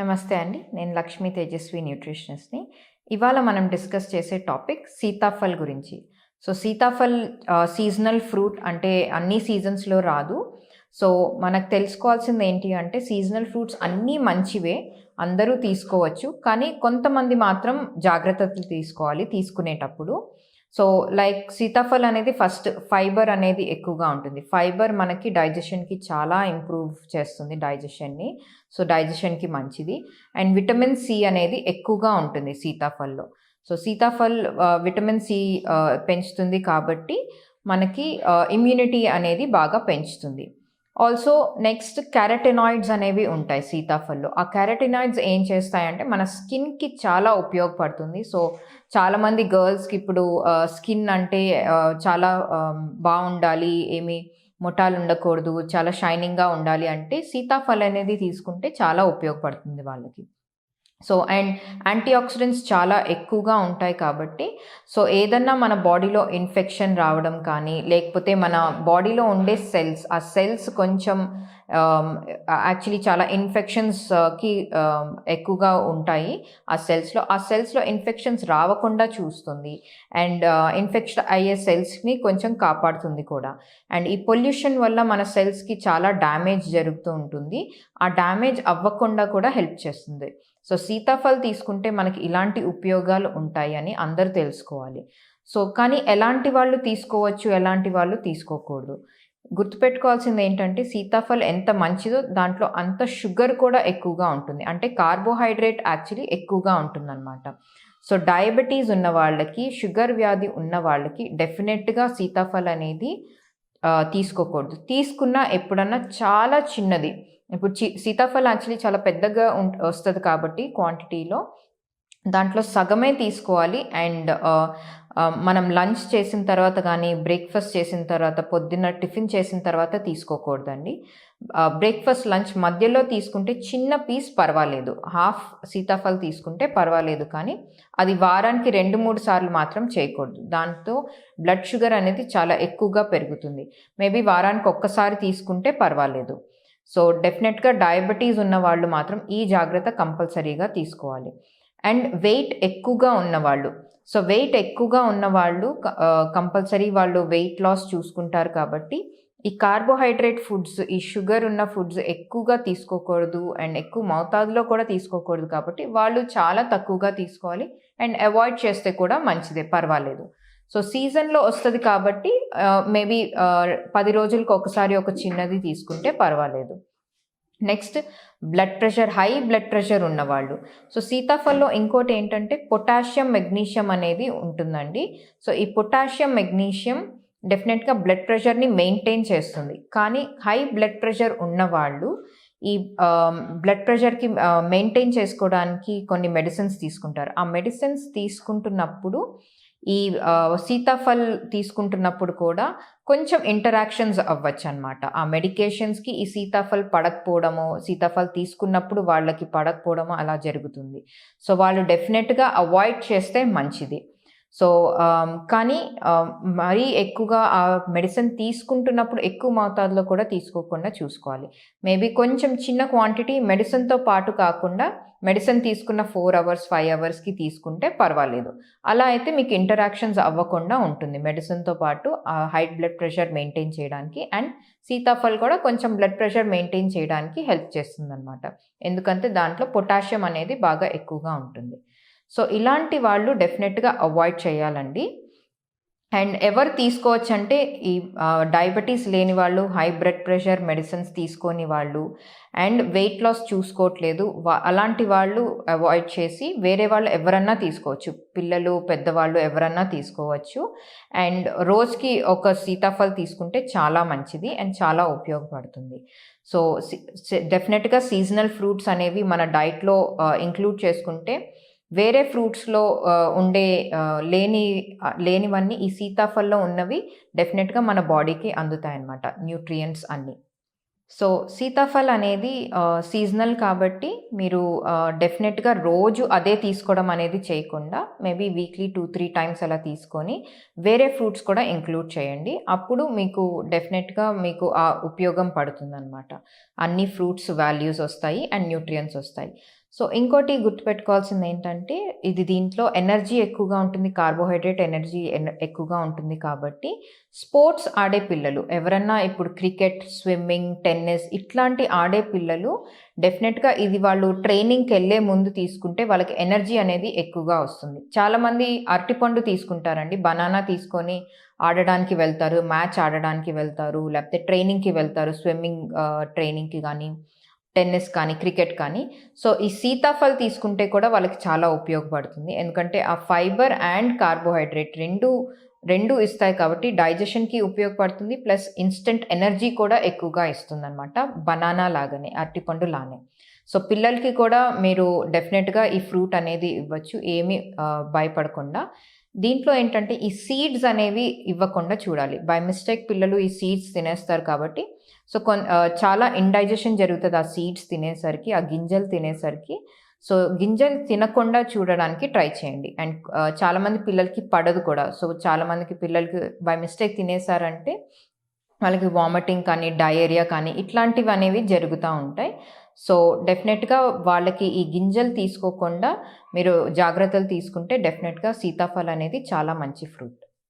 నమస్తే అండి. నేను లక్ష్మీ తేజస్వి న్యూట్రిషనిస్ట్ని. ఇవాళ మనం డిస్కస్ చేసే టాపిక్ సీతాఫల్ గురించి. సో సీతాఫల్ సీజనల్ ఫ్రూట్ అంటే అన్ని సీజన్స్లో రాదు. సో మనకు తెలుసుకోవాల్సింది ఏంటి అంటే సీజనల్ ఫ్రూట్స్ అన్నీ మంచివే అందరూ తీసుకోవచ్చు. కానీ కొంతమంది మాత్రం జాగ్రత్తలు తీసుకోవాలి తీసుకునేటప్పుడు. సో లైక్ సీతాఫల్ అనేది ఫస్ట్ ఫైబర్ అనేది ఎక్కువగా ఉంటుంది. ఫైబర్ మనకి డైజెషన్కి చాలా ఇంప్రూవ్ చేస్తుంది డైజెషన్ని సో డైజెషన్కి మంచిది. అండ్ విటమిన్ సి అనేది ఎక్కువగా ఉంటుంది సీతాఫల్లో. సో సీతాఫల్ విటమిన్ సి పెంచుతుంది కాబట్టి మనకి ఇమ్యూనిటీ అనేది బాగా పెంచుతుంది. ఆల్సో నెక్స్ట్ క్యారటినాయిడ్స్ అనేవి ఉంటాయి సీతాఫల్లో. ఆ క్యారటినాయిడ్స్ ఏం చేస్తాయంటే మన స్కిన్కి చాలా ఉపయోగపడుతుంది. సో చాలామంది గర్ల్స్కి ఇప్పుడు స్కిన్ అంటే చాలా బాగుండాలి ఏమి మొటాలు ఉండకూడదు చాలా షైనింగ్గా ఉండాలి అంటే సీతాఫల్ అనేది తీసుకుంటే చాలా ఉపయోగపడుతుంది వాళ్ళకి. సో అండ్ యాంటీ ఆక్సిడెంట్స్ చాలా ఎక్కువగా ఉంటాయి కాబట్టి సో ఏదన్నా మన బాడీలో ఇన్ఫెక్షన్ రావడం కానీ లేకపోతే మన బాడీలో ఉండే సెల్స్ ఆ సెల్స్ కొంచెం యాక్చువల్లీ చాలా ఇన్ఫెక్షన్స్కి ఎక్కువగా ఉంటాయి ఆ సెల్స్లో. ఆ సెల్స్లో ఇన్ఫెక్షన్స్ రావకుండా చూస్తుంది. అండ్ ఇన్ఫెక్షన్ అయ్యే సెల్స్ని కొంచెం కాపాడుతుంది కూడా. అండ్ ఈ పొల్యూషన్ వల్ల మన సెల్స్కి చాలా డ్యామేజ్ జరుగుతూ ఉంటుంది. ఆ డ్యామేజ్ అవ్వకుండా కూడా హెల్ప్ చేస్తుంది. సో సీతాఫల్ తీసుకుంటే మనకి ఇలాంటి ఉపయోగాలు ఉంటాయి అని అందరూ తెలుసుకోవాలి. సో కానీ ఎలాంటి వాళ్ళు తీసుకోవచ్చు ఎలాంటి వాళ్ళు తీసుకోకూడదు. గుర్తుపెట్టుకోవాల్సింది ఏంటంటే సీతాఫల్ ఎంత మంచిదో దాంట్లో అంత షుగర్ కూడా ఎక్కువగా ఉంటుంది. అంటే కార్బోహైడ్రేట్ యాక్చువల్లీ ఎక్కువగా ఉంటుందన్నమాట. సో డయాబెటీస్ ఉన్న వాళ్ళకి షుగర్ వ్యాధి ఉన్న వాళ్ళకి డెఫినెట్గా సీతాఫల్ అనేది తీసుకోకూడదు. తీసుకున్న ఎప్పుడన్నా చాలా చిన్నది. ఇప్పుడు చి సీతాఫల్ యాక్చువల్లీ చాలా పెద్దగా ఉం వస్తుంది కాబట్టి క్వాంటిటీలో దాంట్లో సగమే తీసుకోవాలి అండ్ మనం లంచ్ చేసిన తర్వాత కానీ బ్రేక్ఫాస్ట్ చేసిన తర్వాత పొద్దున్న టిఫిన్ చేసిన తర్వాత తీసుకోకూడదండి. బ్రేక్ఫాస్ట్ లంచ్ మధ్యలో తీసుకుంటే చిన్న పీస్ పర్వాలేదు. హాఫ్ సీతాఫల్ తీసుకుంటే పర్వాలేదు కానీ అది వారానికి రెండు మూడు సార్లు మాత్రం చేయకూడదు. దాంతో బ్లడ్ షుగర్ అనేది చాలా ఎక్కువగా పెరుగుతుంది. మేబీ వారానికి ఒక్కసారి తీసుకుంటే పర్వాలేదు. సో డెఫినెట్గా డయాబెటీస్ ఉన్న వాళ్ళు మాత్రం ఈ జాగ్రత్త కంపల్సరీగా తీసుకోవాలి. అండ్ వెయిట్ ఎక్కువగా ఉన్నవాళ్ళు సో వెయిట్ ఎక్కువగా ఉన్నవాళ్ళు కంపల్సరీ వాళ్ళు వెయిట్ లాస్ చూసుకుంటారు కాబట్టి ఈ కార్బోహైడ్రేట్ ఫుడ్స్ ఈ షుగర్ ఉన్న ఫుడ్స్ ఎక్కువగా తీసుకోకూడదు అండ్ ఎక్కువ మోతాదులో కూడా తీసుకోకూడదు కాబట్టి వాళ్ళు చాలా తక్కువగా తీసుకోవాలి అండ్ అవాయిడ్ చేస్తే కూడా మంచిదే పర్వాలేదు. సో సీజన్లో వస్తుంది కాబట్టి మేబీ పది రోజులకు ఒకసారి ఒక చిన్నది తీసుకుంటే పర్వాలేదు. Next blood pressure high blood pressure ఉన్నవాళ్ళు. సో సీతాఫల్లో ఇంకోటి ఏంటంటే పొటాషియం మెగ్నీషియం అనేది ఉంటుందండి. సో ఈ పొటాషియం మెగ్నీషియం డెఫినెట్గా బ్లడ్ ప్రెషర్ని మెయింటైన్ చేస్తుంది. కానీ హై బ్లడ్ ప్రెషర్ ఉన్నవాళ్ళు ఈ బ్లడ్ ప్రెషర్కి మెయింటైన్ చేసుకోవడానికి కొన్ని మెడిసిన్స్ తీసుకుంటారు. ఆ మెడిసిన్స్ తీసుకుంటున్నప్పుడు ఈ సీతాఫల్ తీసుకుంటున్నప్పుడు కూడా కొంచెం ఇంటరాక్షన్స్ అవ్వచ్చు అనమాట ఆ మెడికేషన్స్కి ఈ సీతాఫల్ పడకపోవడము సీతాఫల్ తీసుకున్నప్పుడు వాళ్ళకి పడకపోవడము అలా జరుగుతుంది. సో వాళ్ళు డెఫినెట్గా అవాయిడ్ చేస్తే మంచిది. సో కానీ మరీ ఎక్కువగా ఆ మెడిసిన్ తీసుకుంటున్నప్పుడు ఎక్కువ మోతాదులో కూడా తీసుకోకుండా చూసుకోవాలి. మేబీ కొంచెం చిన్న క్వాంటిటీ మెడిసిన్తో పాటు కాకుండా మెడిసిన్ తీసుకున్న ఫోర్ అవర్స్ ఫైవ్ అవర్స్కి తీసుకుంటే పర్వాలేదు. అలా అయితే మీకు ఇంటరాక్షన్స్ అవ్వకుండా ఉంటుంది. మెడిసిన్తో పాటు ఆ హై బ్లడ్ ప్రెషర్ మెయింటైన్ చేయడానికి అండ్ సీతాఫల్ కూడా కొంచెం బ్లడ్ ప్రెషర్ మెయింటైన్ చేయడానికి హెల్ప్ చేస్తుంది అనమాట ఎందుకంటే దాంట్లో పొటాషియం అనేది బాగా ఎక్కువగా ఉంటుంది. సో ఇలాంటి వాళ్ళు డెఫినెట్గా అవాయిడ్ చేయాలండి. అండ్ ఎవరు తీసుకోవచ్చు అంటే ఈ డయాబెటీస్ లేని వాళ్ళు హై బ్లడ్ ప్రెషర్ మెడిసిన్స్ తీసుకోని వాళ్ళు అండ్ వెయిట్ లాస్ చూసుకోవట్లేదు అలాంటి వాళ్ళు అవాయిడ్ చేసి వేరే వాళ్ళు ఎవరన్నా తీసుకోవచ్చు. పిల్లలు పెద్దవాళ్ళు ఎవరన్నా తీసుకోవచ్చు. అండ్ రోజుకి ఒక సీతాఫల్ తీసుకుంటే చాలా మంచిది అండ్ చాలా ఉపయోగపడుతుంది. సో డెఫినెట్గా సీజనల్ ఫ్రూట్స్ అనేవి మన డైట్లో ఇంక్లూడ్ చేసుకుంటే వేరే ఫ్రూట్స్లో ఉండే లేని లేనివన్నీ ఈ సీతాఫల్లో ఉన్నవి డెఫినెట్గా మన బాడీకి అందుతాయన్నమాట న్యూట్రియంట్స్ అన్నీ. సో సీతాఫల్ అనేది సీజనల్ కాబట్టి మీరు డెఫినెట్గా రోజు అదే తీసుకోవడం అనేది చేయకుండా maybe weekly two three times అలా తీసుకొని వేరే ఫ్రూట్స్ కూడా ఇంక్లూడ్ చేయండి. అప్పుడు మీకు డెఫినెట్గా మీకు ఆ ఉపయోగం పడుతుందన్నమాట. అన్ని ఫ్రూట్స్ వాల్యూస్ వస్తాయి అండ్ న్యూట్రియంట్స్ వస్తాయి. సో ఇంకోటి గుర్తుపెట్టుకోవాల్సింది ఏంటంటే ఇది దీంట్లో ఎనర్జీ ఎక్కువగా ఉంటుంది కార్బోహైడ్రేట్ ఎనర్జీ ఎన- ఎక్కువగా ఉంటుంది కాబట్టి స్పోర్ట్స్ ఆడే పిల్లలు ఎవరన్నా ఇప్పుడు క్రికెట్ స్విమ్మింగ్ టెన్నిస్ ఇట్లాంటి ఆడే పిల్లలు డెఫినెట్గా ఇది వాళ్ళు ట్రైనింగ్కి వెళ్ళే ముందు తీసుకుంటే వాళ్ళకి ఎనర్జీ అనేది ఎక్కువగా వస్తుంది. చాలామంది అరటిపండు తీసుకుంటారండి బనానా తీసుకొని ఆడడానికి వెళ్తారు మ్యాచ్ ఆడడానికి వెళ్తారు లేకపోతే ట్రైనింగ్కి వెళ్తారు స్విమ్మింగ్ ట్రైనింగ్కి కానీ టెన్నిస్ కానీ క్రికెట్ కానీ. సో ఈ సీతాఫల్ తీసుకుంటే కూడా వాళ్ళకి చాలా ఉపయోగపడుతుంది. ఎందుకంటే ఆ ఫైబర్ అండ్ కార్బోహైడ్రేట్ రెండు రెండు ఇస్తాయి కాబట్టి డైజెషన్కి ఉపయోగపడుతుంది. ప్లస్ ఇన్స్టెంట్ ఎనర్జీ కూడా ఎక్కువగా ఇస్తుంది అనమాట బనానా లాగానే అరటిపండు లానే. సో పిల్లలకి కూడా మీరు డెఫినెట్గా ఈ ఫ్రూట్ అనేది ఇవ్వచ్చు. ఏమీ భయపడకుండా. దీంట్లో ఏంటంటే ఈ సీడ్స్ అనేవి ఇవ్వకుండా చూడాలి. బై మిస్టేక్ పిల్లలు ఈ సీడ్స్ తినేస్తారు కాబట్టి. సో కొన్ చాలా ఇండైజెషన్ జరుగుతుంది ఆ సీడ్స్ తినేసరికి ఆ గింజలు తినేసరికి. సో గింజలు తినకుండా చూడడానికి ట్రై చేయండి. అండ్ చాలామంది పిల్లలకి పడదు కూడా. సో చాలామందికి పిల్లలకి బై మిస్టేక్ తినేసారంటే వాళ్ళకి వామిటింగ్ కానీ డయేరియా కానీ ఇట్లాంటివి అనేవి జరుగుతూ ఉంటాయి. సో డెఫినెట్గా వాళ్ళకి ఈ గింజలు తీసుకోకుండా మీరు జాగ్రత్తలు తీసుకుంటే డెఫినెట్గా సీతాఫలం అనేది చాలా మంచి ఫ్రూట్